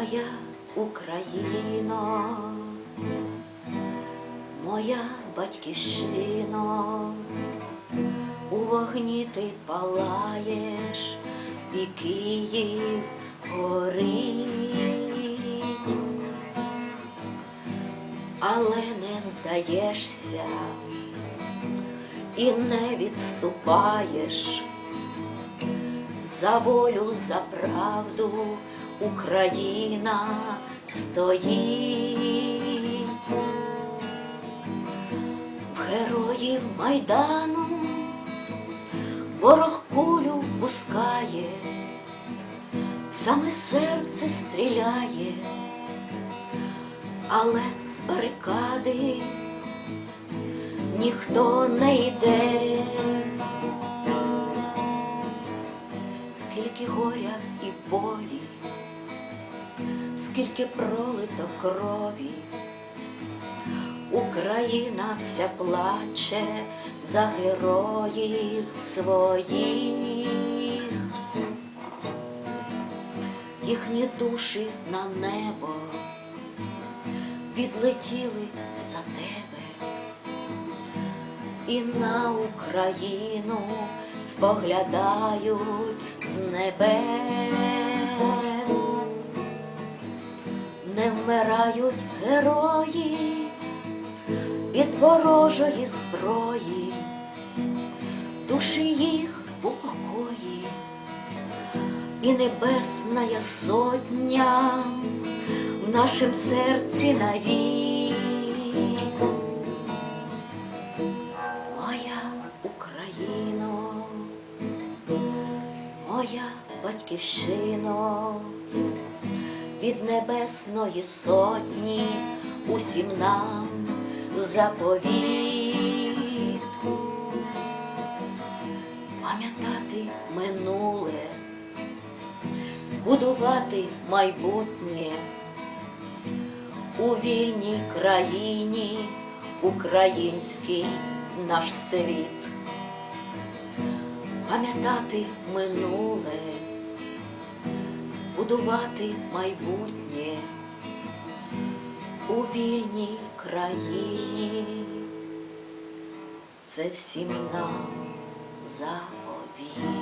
Моя Україно, моя батьківщино, у вогні ти палаєш, і Київ горить, але не здаєшся і не відступаєш. За волю, за правду Україна стоїть. В героїв Майдану ворог кулю пускає, саме серце стріляє, але з барикади ніхто не йде. Скільки горя і болі, скільки пролито крові, Україна вся плаче за героїв своїх, їхні душі на небо відлетіли за тебе. І на Україну споглядають з небес, не герої від ворожої зброї, душі їх в упокої, і небесна сотня в нашім серці навік. Моя Україно, моя батьківщино, від небесної сотні усім нам заповіт. Пам'ятати минуле, будувати майбутнє у вільній країні український наш світ. Пам'ятати минуле, будувати майбутнє у вільній країні. Це всім нам заповіт.